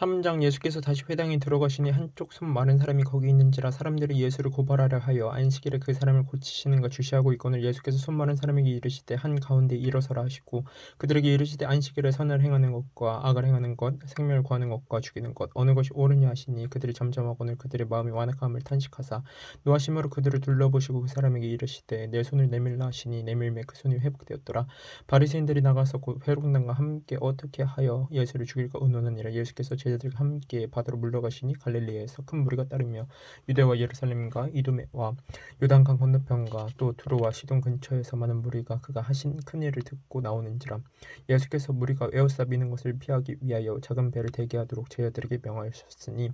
3장 예수께서 다시 회당에 들어가시니 한쪽 손 마른 사람이 거기 있는지라 사람들이 예수를 고발하려 하여 안식일에 그 사람을 고치시는 가 주시하고 있거늘 예수께서 손 마른 사람에게 이르시되 한 가운데 일어서라 하시고 그들에게 이르시되 안식일에 선을 행하는 것과 악을 행하는 것 생명을 구하는 것과 죽이는 것 어느 것이 옳으냐 하시니 그들이 잠잠하거늘 그들의 마음이 완악함을 탄식하사 노하심으로 그들을 둘러보시고 그 사람에게 이르시되 내 손을 내밀라 하시니 내밀매 그 손이 회복되었더라. 바리새인들이 나가서 곧 회록당과 함께 어떻게 하여 예수를 죽일까 의논하니라. 예수께서 제 자들과 함께 바다로 물러가시니 갈릴리에서 큰 무리가 따르며 유대와 예루살렘과 이두메와 요단강 건너편과 또 두로와 시돈 근처에서 많은 무리가 그가 하신 큰 일을 듣고 나오는지라 예수께서 무리가 에워싸 미는 것을 피하기 위하여 작은 배를 대기하도록 제자들에게 명하셨으니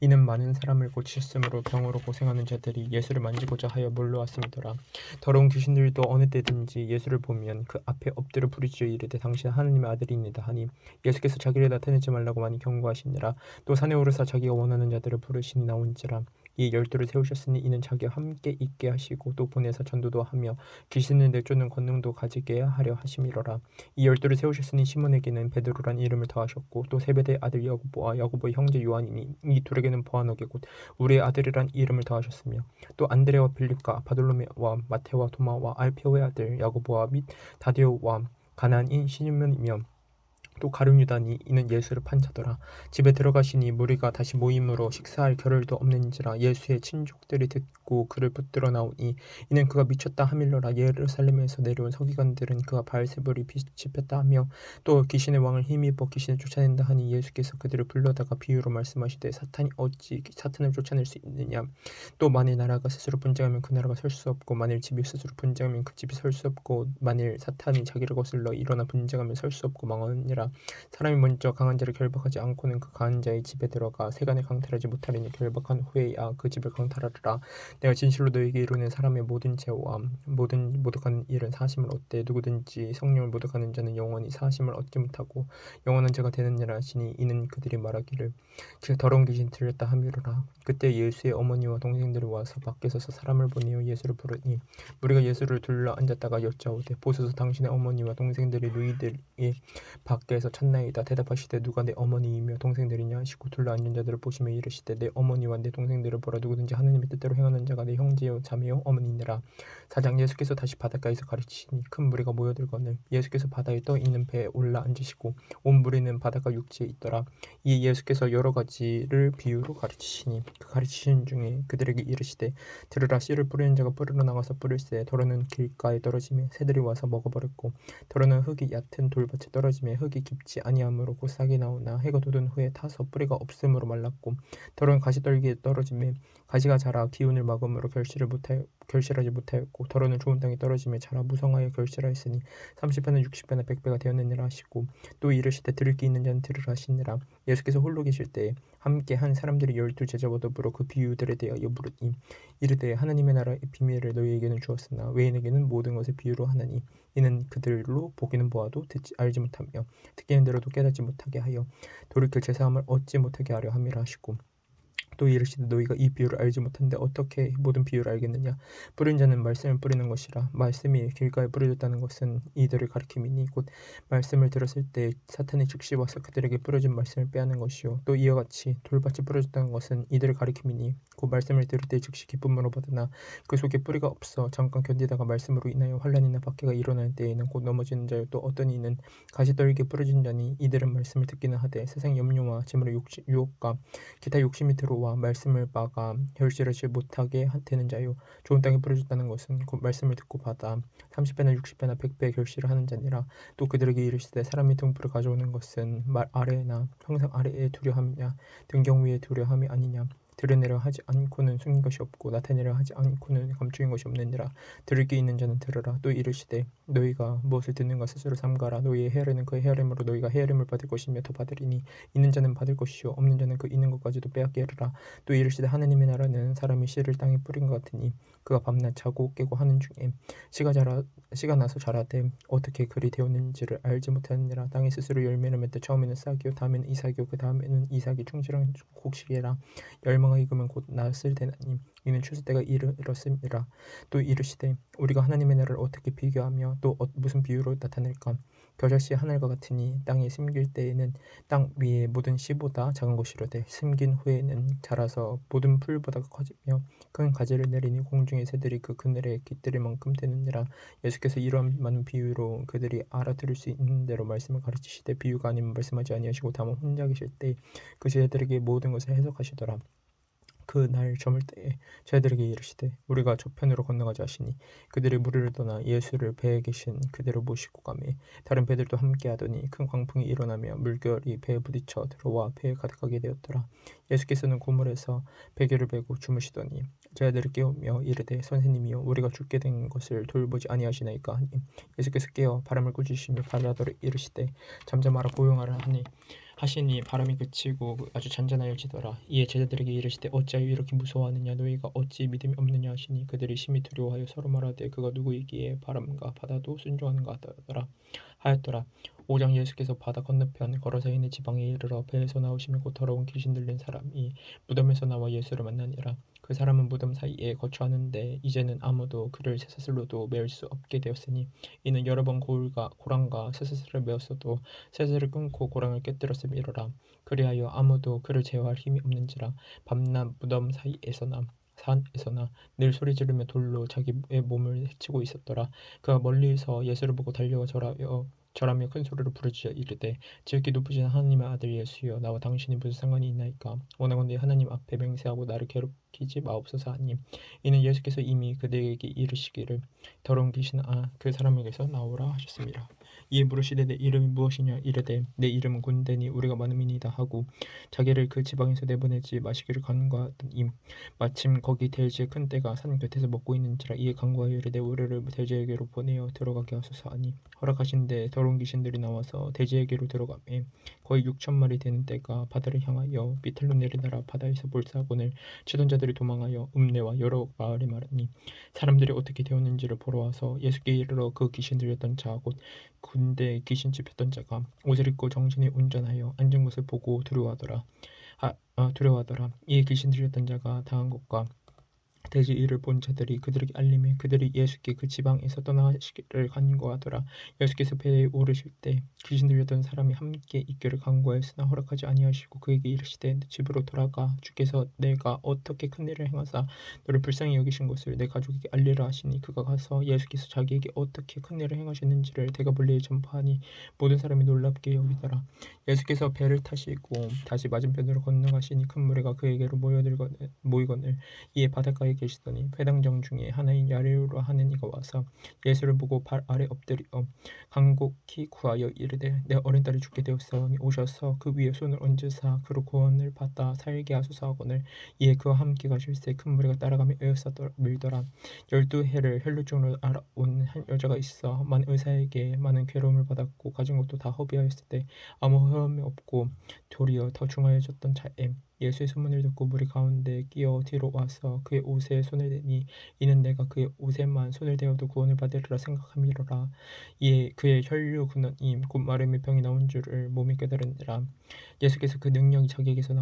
이는 많은 사람을 고치셨으므로 병으로 고생하는 자들이 예수를 만지고자 하여 몰려왔음이더라. 더러운 귀신들도 어느 때든지 예수를 보면 그 앞에 엎드려 부르짖어 이르되 당신 하느님의 아들이니이다 하니 예수께서 자기를 나타내지 말라고 많이 경고하시 니라 또 산에 오르사 자기가 원하는 자들을 부르시니 나온지라. 이 열두를 세우셨으니 이는 자기와 함께 있게 하시고 또 보내사 전도도 하며 귀신을 내쫓는 권능도 가지게 하려 하심이로라. 이 열두를 세우셨으니 시몬에게는 베드로란 이름을 더하셨고 또 세베대의 아들 야고보와 야고보의 형제 요한이니 이 둘에게는 보아너게 곧 우리의 아들이란 이름을 더하셨으며 또 안드레와 빌립과 바돌로메와 마테와 도마와 알페오의 아들 야고보와 및 다데오와 가나안인 시므온이며 또 가룟 유다니 이는 예수를 판 자더라. 집에 들어가시니 무리가 다시 모임으로 식사할 겨를도 없는지라 예수의 친족들이 듣고 그를 붙들어 나오니 이는 그가 미쳤다 하밀러라 예루살렘에서 내려온 서기관들은 그가 바알세불이 비집혔다 하며 또 귀신의 왕을 힘입어 귀신을 쫓아낸다 하니 예수께서 그들을 불러다가 비유로 말씀하시되 사탄이 어찌 사탄을 쫓아낼 수 있느냐? 또 만일 나라가 스스로 분쟁하면 그 나라가 설 수 없고 만일 집이 스스로 분쟁하면 그 집이 설 수 없고 만일 사탄이 자기를 거슬러 일어나 분쟁하면 설 수 없고 망하느니라 사람이 먼저 강한 자를 결박하지 않고는 그 강한 자의 집에 들어가 세간을 강탈하지 못하리니 결박한 후에야 그 집을 강탈하리라. 내가 진실로 너에게 이르는 사람의 모든 죄와 모든 모독하는 일은 사심을 얻되 누구든지 성령을 모독하는 자는 영원히 사심을 얻지 못하고 영원한 죄가 되느니라 하시니 이는 그들이 말하기를 그 더러운 귀신 들렸다 함이로라. 그때 예수의 어머니와 동생들이 와서 밖에 서서 사람을 보내어 예수를 부르니 우리가 예수를 둘러 앉았다가 여짜오되 보소서 당신의 어머니와 동생들이 너희들이 밖에 서 찾나이다. 대답하시되 누가 내 어머니이며 동생들이냐? 하시고 둘러 앉은 자들을 보시며 이르시되 내 어머니와 내 동생들을 보라. 누구든지 하느님의 뜻대로 행하는 자가 내 형제요 자매요 어머니니라. 사장 예수께서 다시 바닷가에서 가르치시니 큰 무리가 모여들거늘 예수께서 바다에 떠 있는 배에 올라 앉으시고 온 무리는 바닷가 육지에 있더라. 이 예수께서 여러 가지를 비유로 가르치시니 그 가르치신 중에 그들에게 이르시되 들으라. 씨를 뿌리는 자가 뿌리러 나가서 뿌릴새 더러는 길가에 떨어지매 새들이 와서 먹어버렸고 더러는 흙이 얕은 돌밭에 떨어지매 흙이 깊지 아니하므로 곧 싹이 나오나 해가 돋은 후에 타서 뿌리가 없음으로 말랐고 더러는 가시떨기에 떨어지매 가지가 자라 기운을 막음으로 결실을 못하여 결실하지 못하였고 더러는 좋은 땅에 떨어지며 자라 무성하여 결실하였으니 삼십 배나 육십 배나 백 배가 되었느니라 하시고 또 이르시되 들을 게 있는 자는 들으라 하시니라 예수께서 홀로 계실 때에 함께 한 사람들이 열두 제자와 더불어 그 비유들에 대하여 물으니 이르되 하나님의 나라의 비밀을 너희에게는 주었으나 외인에게는 모든 것을 비유로 하나니 이는 그들로 보기는 보아도 듣지 알지 못하며 듣기는 들어도 깨닫지 못하게 하여 돌이킬 제사함을 얻지 못하게 하려 함이라 하시고 또 이르시되 너희가 이 비유를 알지 못한데 어떻게 모든 비유를 알겠느냐? 뿌린 자는 말씀을 뿌리는 것이라. 말씀이 길가에 뿌려졌다는 것은 이들을 가리킴이니 곧 말씀을 들었을 때 사탄이 즉시 와서 그들에게 뿌려진 말씀을 빼앗는 것이요. 또 이와 같이 돌밭이 뿌려졌다는 것은 이들을 가리킴이니 곧 말씀을 들을 때 즉시 기쁨으로 받으나 그 속에 뿌리가 없어 잠깐 견디다가 말씀으로 인하여 환란이나 박해가 일어날 때에는 곧 넘어지는 자요 또 어떤 이는 가시떨기에 뿌려진 자니 이들은 말씀을 듣기는 하되 세상 염려와 재물의 유혹과 기타 욕심이 들어와 여호와 말씀을 막아 결실하지 못하게 되는 자요. 좋은 땅에 뿌려졌다는 것은 곧 말씀을 듣고 받아 30배나 60배나 100배 결실을 하는 자니라. 또 그들에게 이르시되 사람이 등불을 가져오는 것은 말 아래나 항상 아래에 두려함이냐 등경 위에 두려함이 아니냐 드러내려 하지 않고는 숨긴 것이 없고 나타내려 하지 않고는 감추인 것이 없느니라. 들을 게 있는 자는 들으라. 또 이르시되 너희가 무엇을 듣는가 스스로 삼가라. 너희의 헤아림은 그 헤아림으로 너희가 헤아림을 받을 것이며 더 받으리니 있는 자는 받을 것이요 없는 자는 그 있는 것까지도 빼앗게 하리라. 또 이르시되 하나님의 나라는 사람이 씨를 땅에 뿌린 것 같으니 그가 밤낮 자고 깨고 하는 중에 씨가 자라 씨가 나서 자라되 어떻게 그리 되었는지를 알지 못하느니라. 땅에 스스로 열매를 맺되 처음에는 싹이요 다음에는 이삭이요 그 다음에는 이삭이 충실한 곡식이라. 열망 멸망하 익으면 곧 나았을 때나니 이는 추수 때가 이르렀음이라. 또 이르시되 우리가 하나님의 나라를 어떻게 비교하며 또 어, 무슨 비유로 나타낼까 겨자씨 하늘과 같으니 땅에 심길 때에는 땅 위에 모든 씨보다 작은 것이로되 심긴 후에는 자라서 모든 풀보다 커지며 큰 가지를 내리니 공중의 새들이 그 그늘에 깃들일 만큼 되느니라. 예수께서 이런 많은 비유로 그들이 알아들을 수 있는 대로 말씀을 가르치시되 비유가 아니면 말씀하지 아니하시고 다만 혼자 계실 때 그 제자들에게 모든 것을 해석하시더라 그날 저물 때에 제자들에게 이르시되 우리가 저편으로 건너가자 하시니 그들이 무리를 떠나 예수를 배에 계신 그대로 모시고 가매 다른 배들도 함께 하더니 큰 광풍이 일어나며 물결이 배에 부딪혀 들어와 배에 가득하게 되었더라. 예수께서는 고물에서 베개를 베고 주무시더니 제자들을 깨우며 이르되 선생님이여 우리가 죽게 된 것을 돌보지 아니하시나이까 하니 예수께서 깨어 바람을 꾸짖으시며 바다더러 이르시되 잠잠하라 고용하라 하니 하시니 바람이 그치고 아주 잔잔하여지더라. 이에 제자들에게 이르시되 어찌하여 이렇게 무서워하느냐 너희가 어찌 믿음이 없느냐 하시니 그들이 심히 두려워하여 서로 말하되 그가 누구이기에 바람과 바다도 순종하는가 하더라. 하였더라. 오장 예수께서 바다 건너편 걸어서 있는 지방에 이르러 배에서 나오시며 곧 더러운 귀신 들린 사람이 무덤에서 나와 예수를 만나니라. 그 사람은 무덤 사이에 거처하는데 이제는 아무도 그를 쇠사슬로도 메울 수 없게 되었으니 이는 여러 번 고울과 고랑과 쇠사슬을 메었어도 쇠사슬을 끊고 고랑을 깨뜨렸음 이로라. 그리하여 아무도 그를 제어할 힘이 없는지라 밤낮 무덤 사이에서나 산에서나 늘 소리 지르며 돌로 자기의 몸을 해치고 있었더라. 그가 멀리서 예수를 보고 달려와 절하여 절하며 큰 소리로 부르짖어 이르되 지극히 높으신 하나님의 아들 예수여 나와 당신이 무슨 상관이 있나이까 원하건대 하나님 앞에 맹세하고 나를 괴롭히지 마옵소서 하니 이는 예수께서 이미 그들에게 이르시기를 더러운 귀신 아 그 사람에게서 나오라 하셨습니다. 이에 물으시되 내 이름이 무엇이냐? 이르되 내 이름은 군대니 우리가 많음이니이다 하고 자기를 그 지방에서 내보내지 마시기를 간과하더니 마침 거기 대지의 큰 떼가 산 곁에서 먹고 있는지라 이에 간과하여 이르되 우리를 대지에게로 보내어 들어가게 하소서 하니 허락하신데 더러운 귀신들이 나와서 대지에게로 들어가매 거의 육천 마리 되는 떼가 바다를 향하여 비틀로 내리다라 바다에서 볼사곤을 치던 자들이 도망하여 음내와 여러 마을에 말하니 사람들이 어떻게 되었는지를 보러 와서 예수께 이르러 그 귀신 들렸던 자 곧 군대에 귀신 찝혔던 자가 옷을 입고 정신이 온전하여 앉은 것을 보고 두려워하더라. 아, 아 두려워하더라. 이에 귀신 들렸던 자가 당한 것과 대지 이를 본 자들이 그들에게 알림해 그들이 예수께 그 지방에서 떠나시기를 간구하더라. 예수께서 배에 오르실 때 귀신 들렸던 사람이 함께 있기를 간구하였으나 허락하지 아니하시고 그에게 이르시되 집으로 돌아가 주께서 내가 어떻게 큰 일을 행하사 너를 불쌍히 여기신 것을 내 가족에게 알리라 하시니 그가 가서 예수께서 자기에게 어떻게 큰 일을 행하셨는지를 대가 불리에 전파하니 모든 사람이 놀랍게 여기더라. 예수께서 배를 타시고 다시 맞은편으로 건너가시니 큰 무리가 그에게로 모이거늘 이에 바닷가에 계시더니 회당정 중에 하나인 야레우라 하는 이가 와서 예수를 보고 발 아래 엎드려 간곡히 구하여 이르되 내 어린 딸이 죽게 되었사오니 오셔서 그 위에 손을 얹으사 그로 구원을 받아 살게 하소서 하거늘 이에 그와 함께 가실새 큰 무리가 따라가며 에어싸 밀더라. 열두 해를 혈루증으로 알아온 한 여자가 있어 많은 의사에게 많은 괴로움을 받았고 가진 것도 다 허비하였을 때 아무 허염이 없고 도리어 더 중하여졌던 자에 예수의 소문을 듣고 무리 가운데 끼어 뒤로 와서 그의 옷에 손을 대니 이는 내가 그의 옷에만 손을 대어도 구원을 받으리라 생각함이로라. 이에 그의 혈류 근원이 곧 마름의 병이 나온 줄을 몸이 깨달으니라 예수께서 그 능력이 자기에게서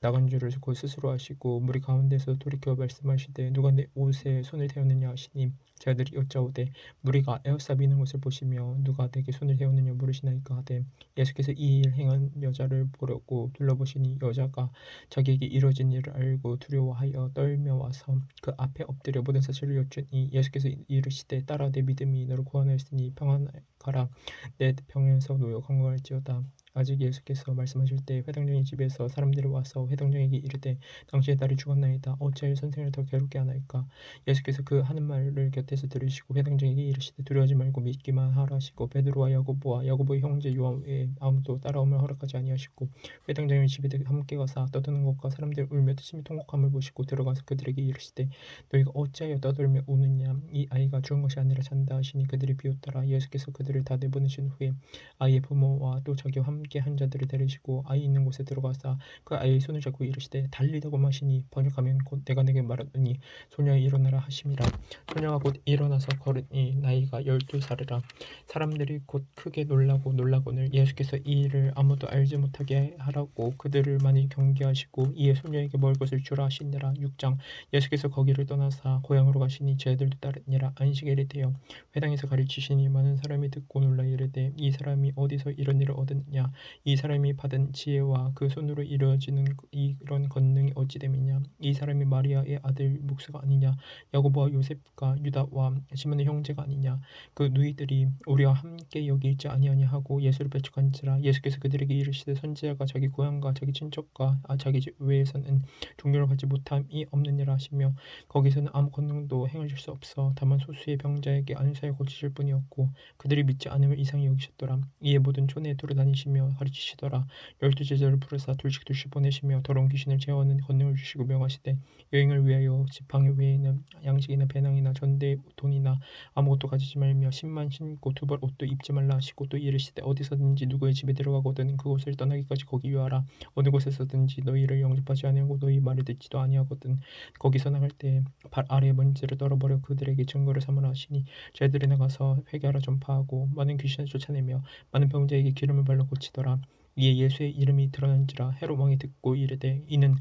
나간 줄을 곧 스스로 하시고 무리 가운데서 돌이켜 말씀하시되 누가 내 옷에 손을 대었느냐 하시니 제자들이 여짜오되 무리가 에어싸 미는 것을 보시며 누가 내게 손을 대었느냐 물으시나이까 하되 예수께서 이 일 행한 여자를 보려고 둘러보시니 여자가 자기에게 이루어진 일을 알고 두려워하여 떨며 와서 그 앞에 엎드려 모든 사실을 여쭈니 예수께서 이르시되 따라 내 믿음이 너를 구원하였으니 평안하라. 내 병에서 놓여 건강할지어다 아직 예수께서 말씀하실 때 회당장의 집에서 사람들이 와서 회당장에게 이르되 당신의 딸이 죽었나이다. 어찌하여 선생을 더 괴롭게 하나이까? 예수께서 그 하는 말을 곁에서 들으시고 회당장에게 이르시되 두려워하지 말고 믿기만 하라 하시고 베드로와 야고보와 야고보의 형제 요한 외에 아무도 따라오면 허락하지 아니하시고 회당장의 집에 함께 가서 떠드는 것과 사람들 울며 심히 통곡함을 보시고 들어가서 그들에게 이르시되 너희가 어찌하여 떠들며 우느냐? 이 아이가 죽은 것이 아니라 잔다 하시니 그들이 비웃더라. 예수께서 그들을 다 내보내신 후에 아이의 부모와 또 자기와 함 함께 한 자들을 데리시고 아이 있는 곳에 들어가사 그 아이의 손을 잡고 이르시되 달리다고 마시니 번역하면 곧 내가 내게 말하더니 소녀야 일어나라 하심이라. 소녀가 곧 일어나서 걸으니 나이가 열두 살이라. 사람들이 곧 크게 놀라고 놀라거늘 예수께서 이 일을 아무도 알지 못하게 하라고 그들을 많이 경계하시고 이에 소녀에게 먹을 것을 주라 하시니라. 6장. 예수께서 거기를 떠나사 고향으로 가시니 제들도 따르니라. 안식일이 되어 회당에서 가르치시니 많은 사람이 듣고 놀라 이르되 이 사람이 어디서 이런 일을 얻었느냐 이 사람이 받은 지혜와 그 손으로 이루어지는 이런 권능이 어찌 됨이냐? 이 사람이 마리아의 아들 목수가 아니냐? 야고보와 요셉과 유다와 시몬의 형제가 아니냐? 그 누이들이 우리와 함께 여기 있지 아니하냐 하고 예수를 배척한지라 예수께서 그들에게 이르시되 선지자가 자기 고향과 자기 친척과 아, 자기 집 외에서는 종교를 받지 못함이 없느니라 하시며 거기서는 아무 권능도 행하실 수 없어 다만 소수의 병자에게 안사에 고치실 뿐이었고 그들이 믿지 않음을 이상히 여기셨더라. 이에 모든 촌에 돌아다니시 며 가르치시더라. 열두 제자를 부르사 둘씩 둘씩 보내시며 더러운 귀신을 제어하는 권능을 주시고 명하시되 여행을 위하여 지팡이 외에는 양식이나 배낭이나 전대 돈이나 아무것도 가지지 말며 신만 신고 두 벌 옷도 입지 말라 하시고 또 이르시되 어디서든지 누구의 집에 들어가거든 그곳을 떠나기까지 거기 유하라. 어느 곳에서든지 너희를 영접하지 아니하고 너희 말을 듣지도 아니하거든. 거기서 나갈 때 발 아래의 먼지를 떨어버려 그들에게 증거를 삼으라 하시니 저희들이 나가서 회개하라 전파하고 많은 귀신을 쫓아내며 많은 병자에게 기름을 발라 고치 더라 이에 예수의 이름이 드러난지라 헤롯 왕이 듣고 이르되 이는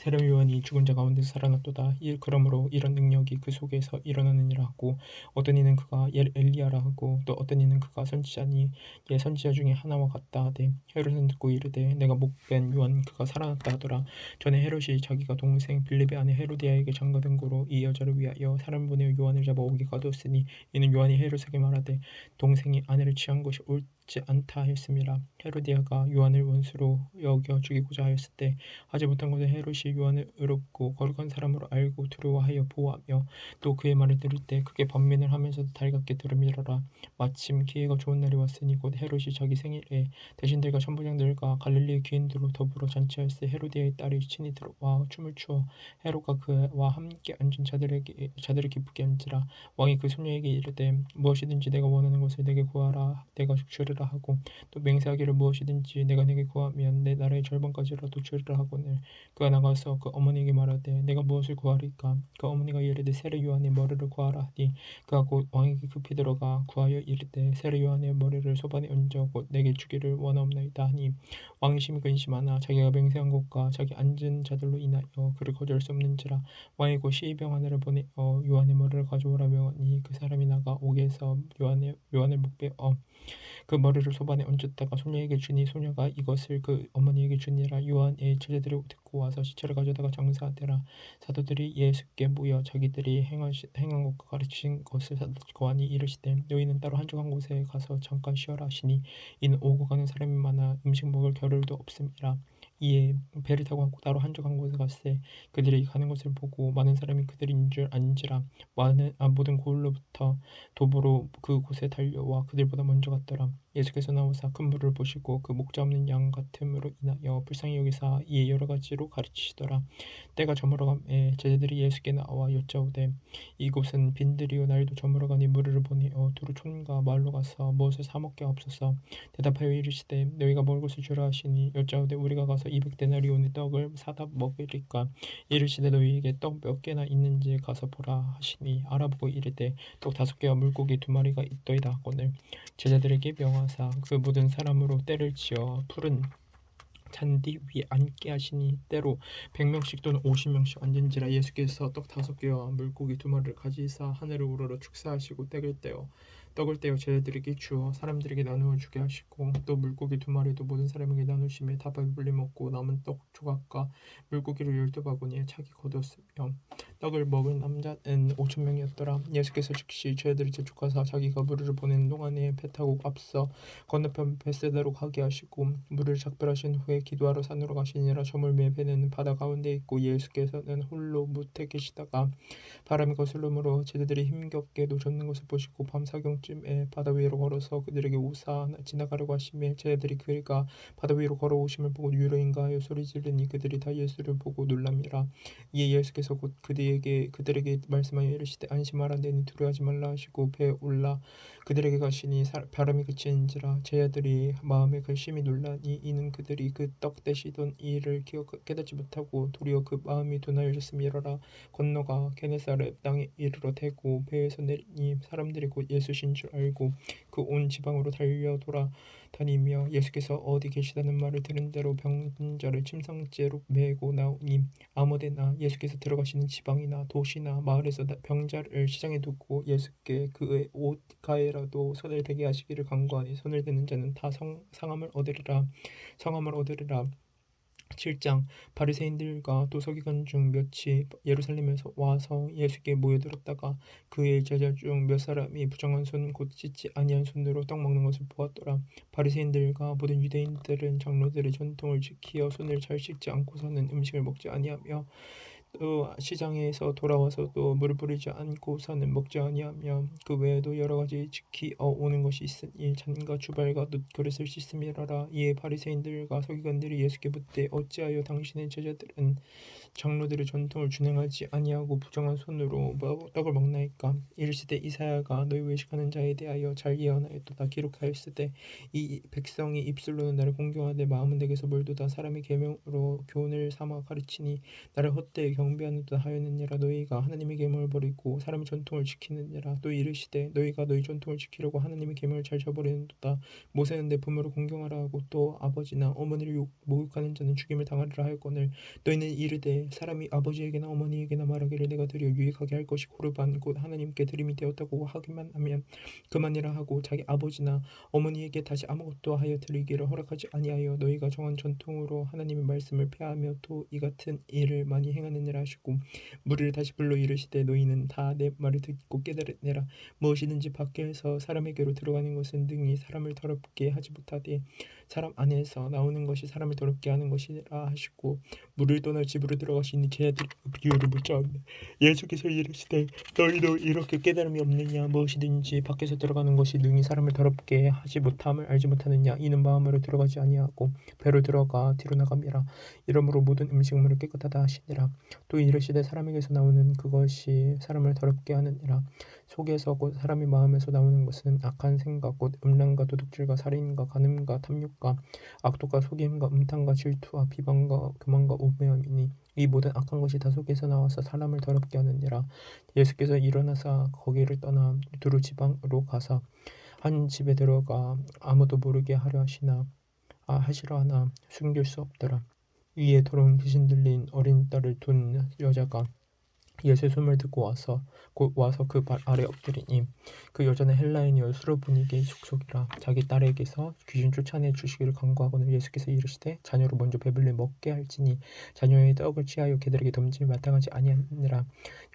세례 요한이 죽은 자 가운데서 살아났도다. 그러므로 이런 능력이 그 속에서 일어나느니라 하고 어떤 이는 그가 엘리야라 하고 또 어떤 이는 그가 선지자니 예 선지자 중에 하나와 같다 하되 헤롯은 듣고 이르되 내가 목된 요한 그가 살아났다 하더라. 전에 헤롯이 자기가 동생 빌립의 아내 헤로디아에게 장가든 고로 이 여자를 위하여 사람 보내어 요한을 잡아 오게 가두었으니 이는 요한이 헤롯에게 말하되 동생이 아내를 취한 것이 옳 옳지 않다 했습니다. 헤로디아가 요한을 원수로 여겨 죽이고자 하였을 때 하지 못한 것은 헤롯이 요한을 의롭고 거룩한 사람으로 알고 두려워하여 보호하며 또 그의 말을 들을 때 크게 반면을 하면서도 달갑게 들음이러라. 마침 기회가 좋은 날이 왔으니 곧 헤롯이 자기 생일에 대신들과 천부장들과 갈릴리 귀인들로 더불어 잔치하였을 헤로디아의 딸이 친히 들어와 춤을 추어 헤롯과 그와 함께 앉은 자들에게 자들을 기쁘게 한지라. 왕이 그 소녀에게 이르되 무엇이든지 내가 원하는 것을 내게 구하라. 내가 주리라 주리라 하고 또 맹세하기를 무엇이든지 내가 내게 구하면 내 나라의 절반까지라도 주리라 하거늘 그가 나가서 그 어머니에게 말하되 내가 무엇을 구하리까? 그 어머니가 이르되 세례 요한의 머리를 구하라 하니 그가 곧 왕에게 급히 들어가 구하여 이르되 세례 요한의 머리를 소반에 얹어 곧 내게 주기를 원하옵나이다 하니 왕이 심히 근심하나 자기가 맹세한 것과 자기 앉은 자들로 인하여 그를 거절할 수 없는지라 왕이 곧 시병 하나를 보내 어 요한의 머리를 가져오라 명하니 그 사람이 나가 옥에서 요한의 요한을 목베어 그 머리를 소반에 얹었다가 소녀에게 주니 소녀가 이것을 그 어머니에게 주니라. 요한의 제자들이 듣고 와서 시체를 가져다가 장사하더라. 사도들이 예수께 모여 자기들이 행하시, 행한 것과 가르친 것을 고하니 이르시되 너희는 따로 한적한 곳에 가서 잠깐 쉬어라 하시니 이는 오고 가는 사람이 많아 음식 먹을 겨를도 없음이라 이에 배를 타고 따로 한적한 곳에 갔을 그들이 가는 것을 보고 많은 사람이 그들인 줄 안지라 많은 아, 모든 고을로부터 도보로 그 곳에 달려와 그들보다 먼저 갔더라 예수께서 나오사 큰 물을 보시고 그 목자 없는 양 같음으로 인하여 불쌍히 여기사 이에 여러 가지로 가르치시더라. 때가 저물어감에 제자들이 예수께 나와 여짜오되 이곳은 빈들이요 날도 저물어가니 물을 보내어 두루 촌과 마을로 가서 무엇을 사 먹게 없어서. 대답하여 이르시되 너희가 먹을 것을 주라 하시니 여짜오되 우리가 가서 이백 데나리온의 떡을 사다 먹으리까? 이르시되 너희에게 떡 몇 개나 있는지 가서 보라 하시니 알아보고 이르되 떡 다섯 개와 물고기 두 마리가 있더이다 하거늘 제자들에게 명하 사 그 모든 사람으로 때를 지어 푸른 잔디 위에 앉게 하시니 때로 백명씩 또는 오십 명씩 앉은지라 예수께서 떡 다섯 개와 물고기 두 마리를 가지사 하늘을 우러러 축사하시고 떼을 떼어 떡을 떼어 제자들에게 주어 사람들에게 나누어 주게 하시고 또 물고기 두 마리도 모든 사람에게 나누시며 다 배불리 먹고 남은 떡 조각과 물고기를 열두 바구니에 차기 거두었으며 떡을 먹은 남자는 오천 명이었더라. 예수께서 즉시 저희들을 재촉하사 자기가 물을 보내는 동안에 배 타고 앞서 건너편 벳세다로 가게 하시고 물을 작별하신 후에 기도하러 산으로 가시니라. 저물매 배는 바다 가운데 있고 예수께서는 홀로 무태 계시다가 바람이 거슬름으로 제자들이 힘겹게 노젓는 것을 보시고 밤 사경쯤 때 쯤에 바다 위로 걸어서 그들에게 오사 지나가려고 하시매 제자들이 그가 바다 위로 걸어오심을 보고 유로인가? 하여 소리 지르니 그들이 다 예수를 보고 놀랍니라 이에 예수께서 곧 그들에게 그들에게 말씀하여 이르시되 안심하라. 내니 두려워하지 말라. 하시고 배에 올라 그들에게 가시니 바람이 그치는지라 제자들이 마음에 근심이 놀라니 이는 그들이 그 떡 대시던 일을 기억 깨닫지 못하고 도리어 그 마음이 둔하여졌음이러라. 건너가 게네사렛 땅에 이르러 대고 배에서 내리니 사람들이 곧 예수신 줄 알고 그 온 지방으로 달려 돌아다니며 예수께서 어디 계시다는 말을 들은 대로 병자를 침상째로 메고 나오니 아무데나 예수께서 들어가시는 지방이나 도시나 마을에서 병자를 시장에 두고 예수께 그의 옷 가에라도 손을 대게 하시기를 간구하니 손을 대는 자는 다 성, 상함을 얻으리라 성함을 얻으리라 7장 바리새인들과 또 서기관 중 몇이 예루살렘에서 와서 예수께 모여들었다가 그의 제자 중 몇 사람이 부정한 손 곧 씻지 아니한 손으로 떡 먹는 것을 보았더라. 바리새인들과 모든 유대인들은 장로들의 전통을 지키어 손을 잘 씻지 않고서는 음식을 먹지 아니하며 또 시장에서 돌아와서도 물을 뿌리지 않고서는 먹지 아니하며 그 외에도 여러 가지 지키어 오는 것이 있으니 잔과 주발과 놋 그릇을 씻음이라라. 이에 바리새인들과 서기관들이 예수께 묻되 어찌하여 당신의 제자들은 장로들의 전통을 준행하지 아니하고 부정한 손으로 떡을 먹나이까? 이르시되 이사야가 너희 외식하는 자에 대하여 잘 예언하였도다. 기록하였으되 이 백성이 입술로는 나를 공경하되 마음은 내게서 멀도다. 사람의 계명으로 교훈을 삼아 가르치니 나를 헛되이 경배하는듯 하였느니라. 너희가 하나님의 계명을 버리고 사람의 전통을 지키느니라. 또 이르시되 너희가 너희 전통을 지키려고 하나님의 계명을 잘 저버리는도다. 모세는 내 부모를 공경하라 하고 또 아버지나 어머니를 모욕하는 자는 죽임을 당하리라 하였거늘 너희는 이르되 사람이 아버지에게나 어머니에게나 말하기를 내가 드려 유익하게 할 것이 고르반 곧 하나님께 드림이 되었다고 하기만 하면 그만이라 하고 자기 아버지나 어머니에게 다시 아무것도 하여 드리기를 허락하지 아니하여 너희가 정한 전통으로 하나님의 말씀을 폐하며 또 이 같은 일을 많이 행하느냐 아니라 하시고 무리를 다시 불러 이르시되 너희는 다 내 말을 듣고 깨달으내라. 무엇이든지 밖에서 사람에게로 들어가는 것은 능히 사람을 더럽게 하지 못하되 사람 안에서 나오는 것이 사람을 더럽게 하는 것이라 하시고 물을 떠나 집으로 들어가시니 제자들이 비유를 묻자옵니 예수께서 이르시되 너희도 이렇게 깨달음이 없느냐? 무엇이든지 밖에서 들어가는 것이 능히 사람을 더럽게 하지 못함을 알지 못하느냐? 이는 마음으로 들어가지 아니하고 배로 들어가 뒤로 나갑니다. 이러므로 모든 음식물을 깨끗하다 하시니라. 또 이르시되 사람에게서 나오는 그것이 사람을 더럽게 하느니라. 속에서 곧 사람의 마음에서 나오는 것은 악한 생각 곧 음란과 도둑질과 살인과 간음과 탐욕 과 악독과 속임과 음탕과 질투와 비방과 교만과 오매함이니 이 모든 악한 것이 다 속에서 나와서 사람을 더럽게 하느니라. 예수께서 일어나사 거기를 떠나 두루 지방으로 가사 한 집에 들어가 아무도 모르게 하려 하시나 아 하시려 하나 숨길 수 없더라. 위에 돌아온 귀신 들린 어린 딸을 둔 여자가 예수의 숨을 듣고 와서 곧 와서 그 발 아래 엎드리니 그 여자는 헬라인이어 수로분이게 족속이라 자기 딸에게서 귀신 쫓아내 주시기를 간구하고는 예수께서 이르시되 자녀로 먼저 배불리 먹게 할지니 자녀의 떡을 취하여 개들에게 덤지 마땅하지 아니하니라.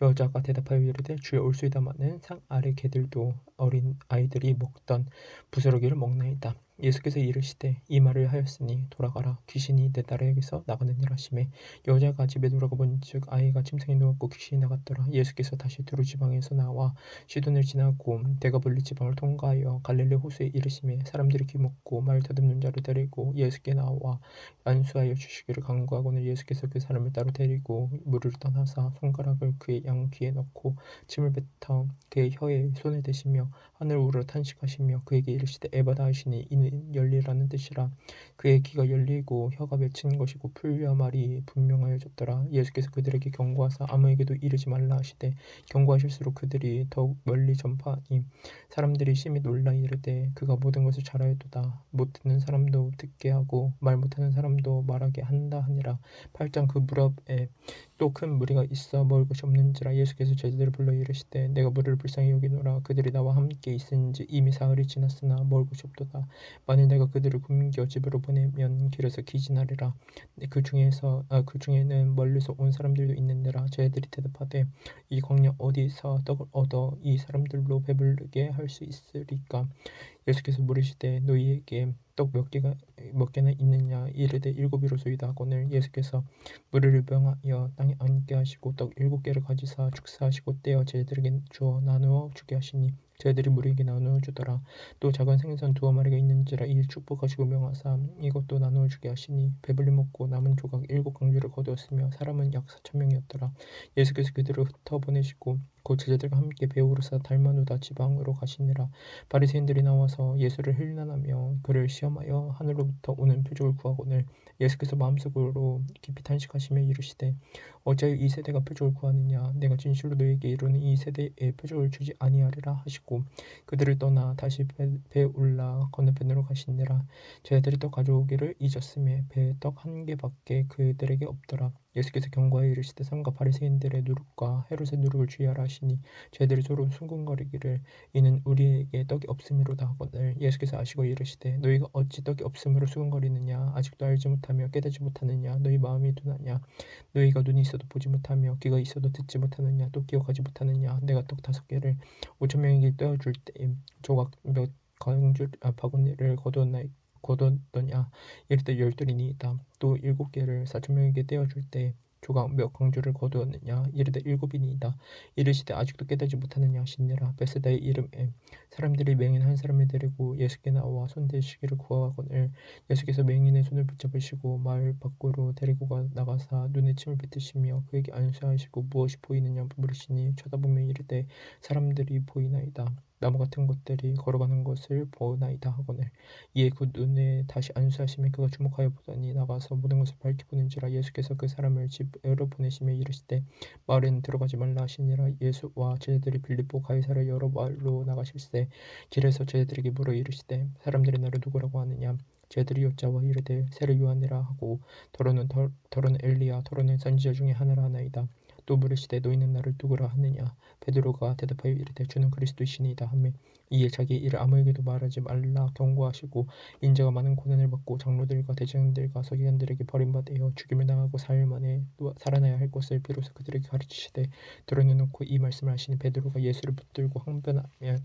여자가 대답하여 이르되 주여 올수이다마는 상 아래 개들도 어린 아이들이 먹던 부스러기를 먹나이다 예수께서 이르시되 이 말을 하였으니 돌아가라. 귀신이 내 딸에게서 나가느니라 하심에 여자가 집에 돌아가 본즉 아이가 침상에 누웠고 귀신이 나갔더라. 예수께서 다시 두루 지방에서 나와 시돈을 지나고 대가볼리 지방을 통과하여 갈릴리 호수에 이르심에 사람들이 귀먹고 말 더듬는 자를 데리고 예수께 나와 안수하여 주시기를 간구하고는 예수께서 그 사람을 따로 데리고 물을 떠나사 손가락을 그의 양 귀에 넣고 침을 뱉어 그의 혀에 손을 대시며 하늘 우러 탄식하시며 그에게 이르시되 에바다 하시니 이는 열리라는 뜻이라 그의 귀가 열리고 혀가 맺힌 것이고 풀려 말이 분명하여졌더라. 예수께서 그들에게 경고하사 아무에게도 이르지 말라 하시되 경고하실수록 그들이 더욱 멀리 전파하니 사람들이 심히 놀라 이르되 그가 모든 것을 잘하였도다. 못 듣는 사람도 듣게 하고 말 못하는 사람도 말하게 한다 하니라. 8장 그 무렵에 또 큰 무리가 있어 먹을 것이 없는지라 예수께서 제자들을 불러 이르시되 내가 무리를 불쌍히 여기노라. 그들이 나와 함께 있은지 이미 사흘이 지났으나 먹을 것이 없도다 만일 내가 그들을 굶겨 집으로 보내면 길에서 기진하리라. 그 중에서 아, 그 중에는 멀리서 온 사람들도 있는데라. 저희들이 대답하되 이 광야 어디서 떡을 얻어 이 사람들로 배부르게 할 수 있으리까? 예수께서 물으시되 너희에게 떡 몇 개가 몇 개나 있느냐? 이르되 일곱이로소이다 하거늘 예수께서 물을 병하여 땅에 앉게 하시고 떡 일곱 개를 가지사 축사하시고 떼어 제자들에게 주어 나누어 주게 하시니 저희들이 무리에게 나누어 주더라. 또 작은 생선 두어 마리가 있는지라 이 축복하시고 명하사 이것도 나누어 주게 하시니 배불리 먹고 남은 조각 일곱 강주를 거두었으며 사람은 약 사천 명이었더라. 예수께서 그들을 흩어 보내시고 곧 제자들과 함께 배오르사 달마누다 지방으로 가시니라 바리새인들이 나와서 예수를 힐난하며 그를 시험하여 하늘로부터 오는 표적을 구하거늘 예수께서 마음속으로 깊이 탄식하시며 이르시되 어찌하여 이 세대가 표적을 구하느냐? 내가 진실로 너희에게 이르는 이 세대에 표적을 주지 아니하리라 하시고 그들을 떠나 다시 배, 올라 건너편으로 가시니라 저희들이 떡 가져오기를 잊었음에 배에 떡 한 개밖에 그들에게 없더라 예수께서 경고하여 이르시되 삼가 바리새인들의 누룩과 헤롯의 누룩을 주의하라 하시니 저희들이 서로 순궁거리기를 이는 우리에게 떡이 없음이로다 하거늘 예수께서 아시고 이르시되 너희가 어찌 떡이 없음으로 수군거리느냐? 아직도 알지 못하며 깨닫지 못하느냐? 너희 마음이 둔하냐? 너희가 눈이 있어도 보지 못하며 귀가 있어도 듣지 못하느냐? 또 기억하지 못하느냐? 내가 떡 다섯 개를 오천 명에게 떼어줄 때 조각 몇 강줄 아, 바구니를 거두었나이 거뒀더냐. 이르되 열둘이니이다 또 일곱 개를 사천 명에게 떼어줄 때 조각 몇 광주를 거두었느냐. 이르되 일곱이니이다. 이르시되 아직도 깨닫지 못하느냐 하시니라 베세다의 이름에 사람들이 맹인 한 사람을 데리고 예수께 나와 손대시기를 구하거늘 예수께서 맹인의 손을 붙잡으시고 마을 밖으로 데리고 가 나가사 눈에 침을 뱉으시며 그에게 안수하시고 무엇이 보이느냐 물으시니 쳐다보며 이르되 사람들이 보이나이다 나무 같은 것들이 걸어가는 것을 보나이다 하거늘 이에 그 눈에 다시 안수하시며 그가 주목하여 보더니 나가서 모든 것을 밝히 보는지라 예수께서 그 사람을 집으로 보내시며 이르시되 마을에는 들어가지 말라 하시니라 예수와 제자들이 빌립보 가이사를 여러 마을로 나가실세 길에서 제자들에게 물어 이르시되 사람들이 나를 누구라고 하느냐? 제들이 여자와 이르되 세례 요한이라 하고 더러는 더, 더러는 엘리야 더러는 선지자 중에 하나라 하나이다 또 물으시되 너희는 나를 누구라 하느냐? 베드로가 대답하여 이르되 주는 그리스도이시니이다 하매 이에 자기 일을 아무에게도 말하지 말라 경고하시고 인자가 많은 고난을 받고 장로들과 대장들과 서기관들에게 버림받아 죽임을 당하고 사흘 만에 또 살아나야 할 것을 비로소 그들에게 가르치시되 드러내놓고 이 말씀을 하시는 베드로가 예수를 붙들고 항변하며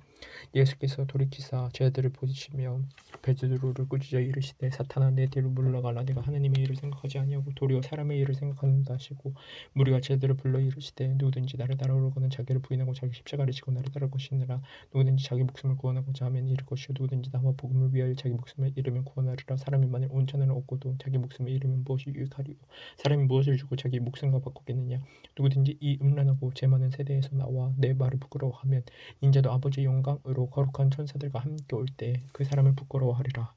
예수께서 돌이키사 제자들을 보시며 베드로를 꾸짖어 이르시되 사탄아 내 뒤로 물러가라. 내가 하나님의 일을 생각하지 아니하고 도리어 사람의 일을 생각하는다 하시고 무리가 제자들을 불러 이르시되 누구든지 나를 따라오려거는 자기를 부인하고 자기 십자가를 지고 나를 따를 것이니라. 누구든지 자기 목숨을 구원하고 자 하면 잃을 것이요 누구든지 나와 복음을 위하여 자기 목숨을 잃으면 구원하리라. 사람이 만일 온 천하를 얻고도 자기 목숨을 잃으면 무엇이 유익하리요? 사람이 무엇을 주고 자기 목숨과 바꾸겠느냐? 누구든지 이 음란하고 죄 많은 세대에서 나와 내 말을 부끄러워하면 인자도 아버지의 영광으로 거룩한 천사들과 함께 올 때 그 사람을 부끄러워하리라